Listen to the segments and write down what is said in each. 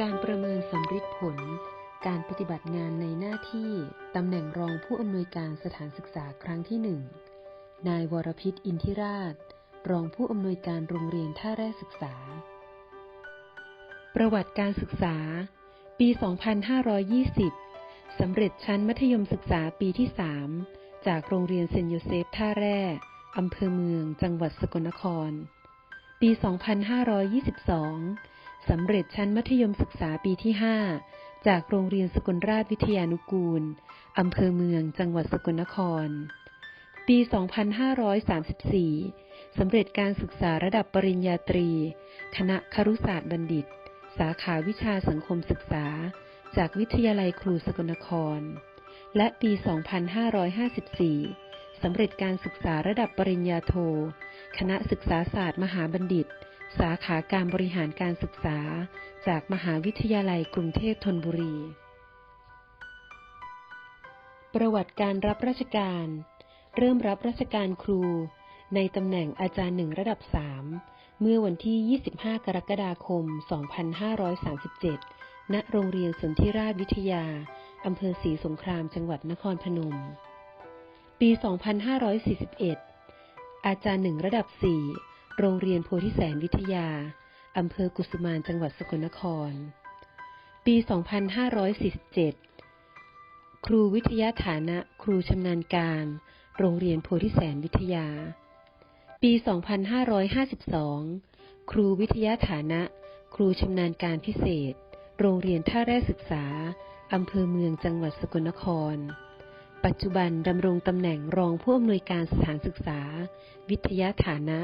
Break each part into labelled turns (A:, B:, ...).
A: การประเมินสำฤทธิผล การปฏิบัติงานในหน้าที่ ตำแหน่งรองผู้อำนวยการสถานศึกษาครั้งที่หนึ่ง นายวรพิษอินทิราช รองผู้อำนวยการโรงเรียนท่าแร่ศึกษา ประวัติการศึกษา ปี 2520 สำเร็จชั้นมัธยมศึกษาปีที่ 3 จากโรงเรียนเซนโยเซฟท่าแร่ อำเภอเมือง จังหวัดสกลนคร ปี 2522 สำเร็จชั้นมัธยมศึกษาปีที่ 5 จากโรงเรียนสกลราชวิทยานุกูล อำเภอเมือง จังหวัดสกลนคร ปี 2534 สำเร็จการศึกษาระดับปริญญาตรี คณะครุศาสตร์บัณฑิต สาขาวิชาสังคมศึกษา จากวิทยาลัยครูสกลนคร และปี 2554 สำเร็จการศึกษาระดับปริญญาโท คณะศึกษาศาสตร์มหาบัณฑิต สาขาการบริหารการศึกษา จากมหาวิทยาลัยกรุงเทพธนบุรี ประวัติการรับราชการ เริ่มรับราชการครู ในตำแหน่งอาจารย์หนึ่งระดับ3เมื่อวันที่ 25 กรกฎาคม 2537 ณ โรงเรียนสนธิราชวิทยา อำเภอศรีสงคราม จังหวัดนครพนม ปี 2541 อาจารย์หนึ่งระดับ 4 โรงเรียนโพธิแสนวิทยา อำเภอกุสุมานจังหวัดสกลนคร ปี 2547 ครูวิทยาฐานะครูชำนาญการ โรงเรียนโพธิแสนวิทยา ปี 2552 ครูวิทยาฐานะ ครูชำนาญการพิเศษ โรงเรียนท่าแร่ศึกษา อำเภอเมืองจังหวัดสกลนครปัจจุบันดำรงตำแหน่งรองผู้อำนวยการสถานศึกษา วิทยาฐานะ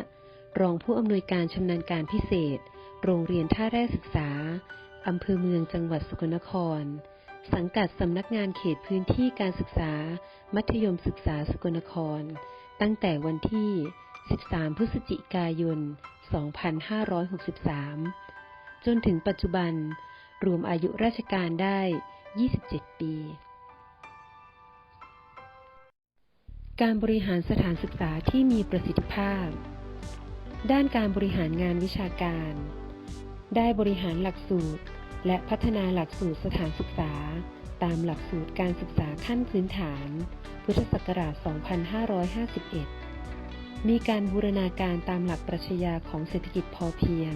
A: รองผู้อำนวยการชำนาญการพิเศษ โรงเรียนท่าแร่ศึกษา อำเภอเมืองจังหวัดสกลนคร สังกัดสำนักงานเขตพื้นที่การศึกษา มัธยมศึกษาสกลนคร ตั้งแต่วันที่ 13 พฤศจิกายน 2563 จนถึงปัจจุบัน รวมอายุราชการได้ 27 ปี การบริหารสถานศึกษาที่มีประสิทธิภาพ ด้านการบริหารงานวิชาการ ได้บริหารหลักสูตร และพัฒนาหลักสูตรสถานศึกษา ตามหลักสูตรการศึกษาขั้นพื้นฐาน พุทธศักราช 2551 มีการบูรณาการตามหลักปรัชญาของเศรษฐกิจพอเพียง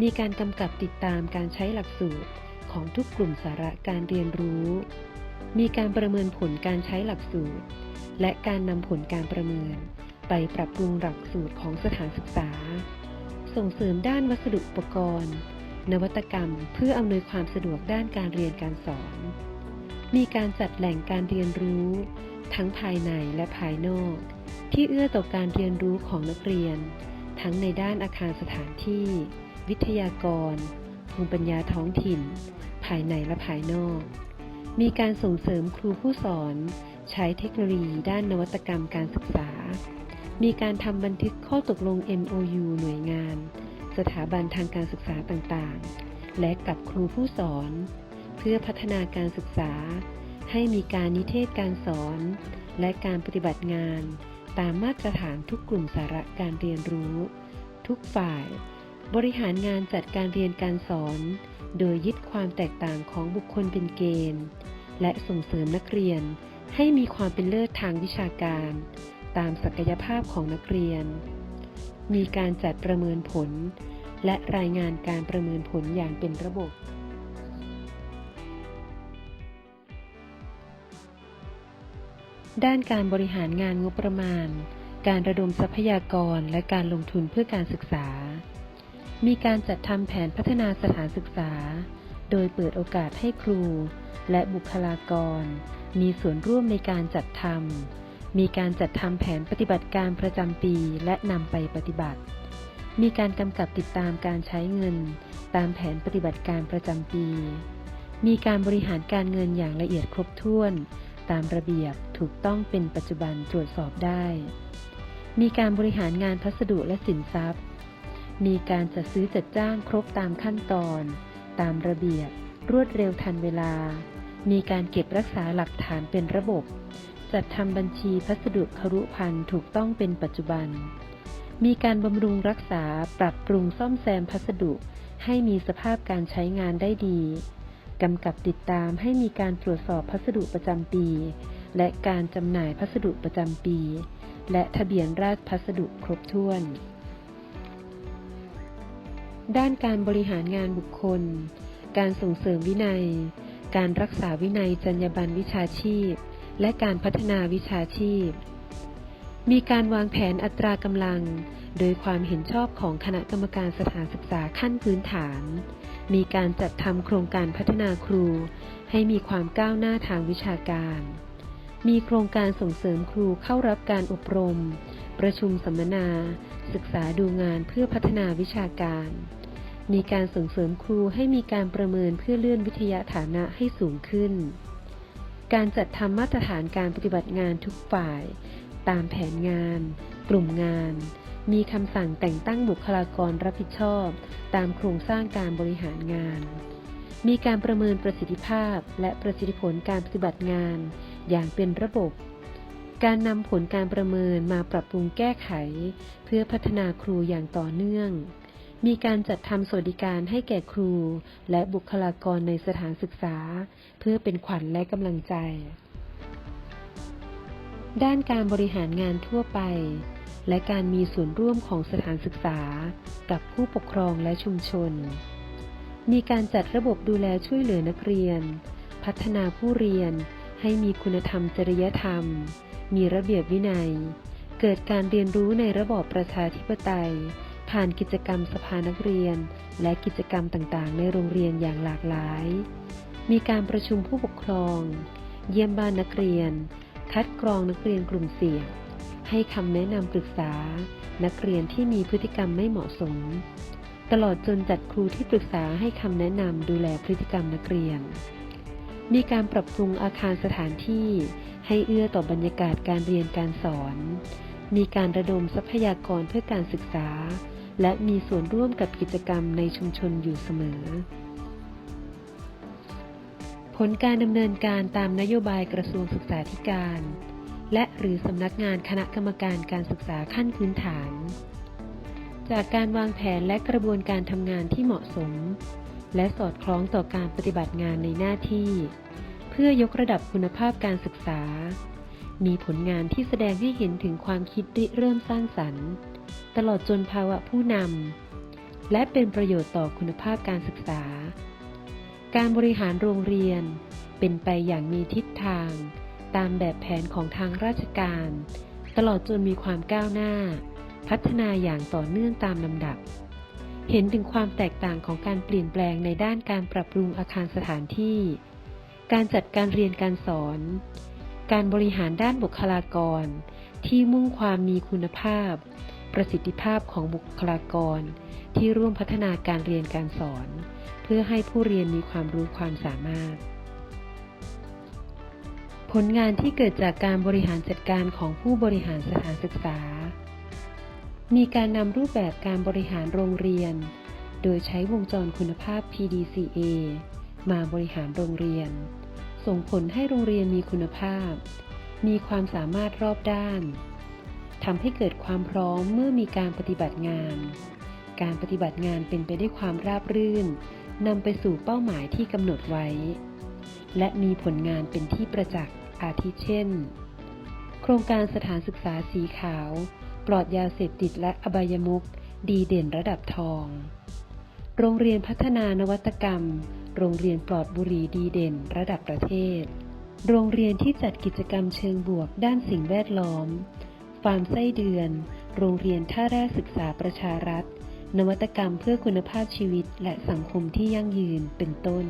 A: มีการกำกับติดตามการใช้หลักสูตรของทุกกลุ่มสาระการเรียนรู้ มีการประเมินผลการใช้หลักสูตร และการนำผลการประเมิน ไปปรับปรุงหลักสูตรของสถานศึกษา ส่งเสริมด้านวัสดุอุปกรณ์ นวัตกรรม เพื่ออำนวยความสะดวกด้านการเรียนการสอน มีการจัดแหล่งการเรียนรู้ ทั้งภายในและภายนอก ที่เอื้อต่อการเรียนรู้ของนักเรียน ทั้งในด้านอาคารสถานที่ วิทยากร ภูมิปัญญาท้องถิ่น ภายในและภายนอก มีการส่งเสริมครูผู้สอนใช้เทคโนโลยีด้านนวัตกรรมการศึกษา มีการทำบันทึกข้อตกลง MOU หน่วยงาน สถาบันทางการศึกษาต่างๆ และกับครูผู้สอน เพื่อพัฒนาการศึกษา ให้มีการนิเทศการสอน และการปฏิบัติงาน ตามมาตรฐานทุกกลุ่มสาระการเรียนรู้ ทุกฝ่าย บริหารงานจัดการเรียนการสอน โดยยึดความแตกต่างของบุคคลเป็นเกณฑ์ และส่งเสริมนักเรียนให้มีความเป็นเลิศทางวิชาการ ตามศักยภาพของนักเรียน มีการจัดประเมินผล และรายงานการประเมินผลอย่างเป็นระบบ ด้านการบริหารงานงบประมาณ การระดมทรัพยากรและการลงทุนเพื่อการศึกษา มีการจัดทำแผนพัฒนาสถานศึกษา โดยเปิดโอกาสให้ครู และบุคลากร มีส่วนร่วมในการจัดทำ มีการจัดทำแผนปฏิบัติการประจำปีและนำไปปฏิบัติ มีการกำกับติดตามการใช้เงิน ตามแผนปฏิบัติการประจำปี มีการบริหารการเงินอย่างละเอียดครบถ้วน ตามระเบียบถูกต้องเป็นปัจจุบันตรวจสอบได้ มีการบริหารงานพัสดุและสินทรัพย์ มีการจัดซื้อจัดจ้างครบตามขั้นตอน ตามระเบียบ รวดเร็วทันเวลา มีการเก็บรักษาหลักฐานเป็นระบบ จัดทำบัญชีพัสดุครุพันธ์ถูกต้องเป็นปัจจุบัน มีการบำรุงรักษาปรับปรุงซ่อมแซมพัสดุ ให้มีสภาพการใช้งานได้ดีกำกับติดตามให้มีการตรวจสอบพัสดุประจำปี และการจำหน่ายพัสดุประจำปี และทะเบียนราชพัสดุครบถ้วน ด้านการบริหารงานบุคคล การส่งเสริมวินัย การรักษาวินัยจรรยาบรรณวิชาชีพ และการพัฒนาวิชาชีพ มีการวางแผนอัตรากำลัง โดยความเห็นชอบของคณะกรรมการสถานศึกษาขั้นพื้นฐาน มีการจัดทำโครงการพัฒนาครู ให้มีความก้าวหน้าทางวิชาการ มีโครงการส่งเสริมครูเข้ารับการอบรม ประชุมสัมมนา ศึกษาดูงานเพื่อพัฒนาวิชาการมีการส่งเสริมครูให้มีการประเมินเพื่อเลื่อนวิทยาฐานะให้สูงขึ้น การจัดทำมาตรฐานการปฏิบัติงานทุกฝ่าย ตามแผนงาน กลุ่มงาน มีคำสั่งแต่งตั้งบุคลากรรับผิดชอบ ตามโครงสร้างการบริหารงาน มีการประเมินประสิทธิภาพและประสิทธิผลการปฏิบัติงาน อย่างเป็นระบบ การนำผลการประเมินมาปรับปรุงแก้ไข เพื่อพัฒนาครูอย่างต่อเนื่อง มีการจัดทำสวัสดิการให้แก่ครู และบุคลากรในสถานศึกษา เพื่อเป็นขวัญและกำลังใจ ด้านการบริหารงานทั่วไป และการมีส่วนร่วมของสถานศึกษา กับผู้ปกครองและชุมชน มีการจัดระบบดูแลช่วยเหลือนักเรียน พัฒนาผู้เรียนให้มีคุณธรรมจริยธรรม มีระเบียบวินัย เกิดการเรียนรู้ในระบอบประชาธิปไตย ผ่านกิจกรรมสภานักเรียน และกิจกรรมต่างๆ ในโรงเรียนอย่างหลากหลาย มีการประชุมผู้ปกครอง เยี่ยมบ้านนักเรียน คัดกรองนักเรียนกลุ่มเสี่ยง ให้คำแนะนำปรึกษา นักเรียนที่มีพฤติกรรมไม่เหมาะสม ตลอดจนจัดครูที่ปรึกษาให้คำแนะนำดูแลพฤติกรรมนักเรียน มีการปรับปรุงอาคารสถานที่ ให้เอื้อต่อบรรยากาศการเรียนการสอนมีการระดมทรัพยากรเพื่อการศึกษา และมีส่วนร่วมกับกิจกรรมในชุมชนอยู่เสมอ ผลการดำเนินการตามนโยบายกระทรวงศึกษาธิการ และหรือสำนักงานคณะกรรมการการศึกษาขั้นพื้นฐาน จากการวางแผนและกระบวนการทำงานที่เหมาะสม และสอดคล้องต่อการปฏิบัติงานในหน้าที่ เพื่อยกระดับคุณภาพการศึกษา มีผลงานที่แสดงให้เห็นถึงความคิดริเริ่มสร้างสรรค์ ตลอดจนภาวะผู้นำ และเป็นประโยชน์ต่อคุณภาพการศึกษา การบริหารโรงเรียน เป็นไปอย่างมีทิศทาง ตามแบบแผนของทางราชการ ตลอดจนมีความก้าวหน้า พัฒนาอย่างต่อเนื่องตามลำดับ เห็นถึงความแตกต่างของการเปลี่ยนแปลงในด้านการปรับปรุงอาคารสถานที่ การจัดการเรียนการสอน การบริหารด้านบุคลากร ที่มุ่งความมีคุณภาพ ประสิทธิภาพของบุคลากร ที่ร่วมพัฒนาการเรียนการสอน เพื่อให้ผู้เรียนมีความรู้ความสามารถ ผลงานที่เกิดจากการบริหารจัดการของผู้บริหารสถานศึกษา มีการนำรูปแบบการบริหารโรงเรียน โดยใช้วงจรคุณภาพ PDCA มาบริหารโรงเรียน ส่งผลให้โรงเรียนมีคุณภาพ มีความสามารถรอบด้าน ทำให้เกิดความพร้อมเมื่อมีการปฏิบัติงาน การปฏิบัติงานเป็นไปด้วยความราบรื่นนำไปสู่เป้าหมายที่กำหนดไว้ และมีผลงานเป็นที่ประจักษ์อาทิเช่น โครงการสถานศึกษาสีขาว ปลอดยาเสพติดและอบายมุขดีเด่นระดับทอง โรงเรียนพัฒนานวัตกรรม โรงเรียนปลอดบุหรี่ดีเด่นระดับประเทศ โรงเรียนที่จัดกิจกรรมเชิงบวกด้านสิ่งแวดล้อม ฟาร์มไส้เดือน โรงเรียนท่าแรกศึกษาประชารัฐ นวัตกรรมเพื่อคุณภาพชีวิตและสังคมที่ยั่งยืนเป็นต้น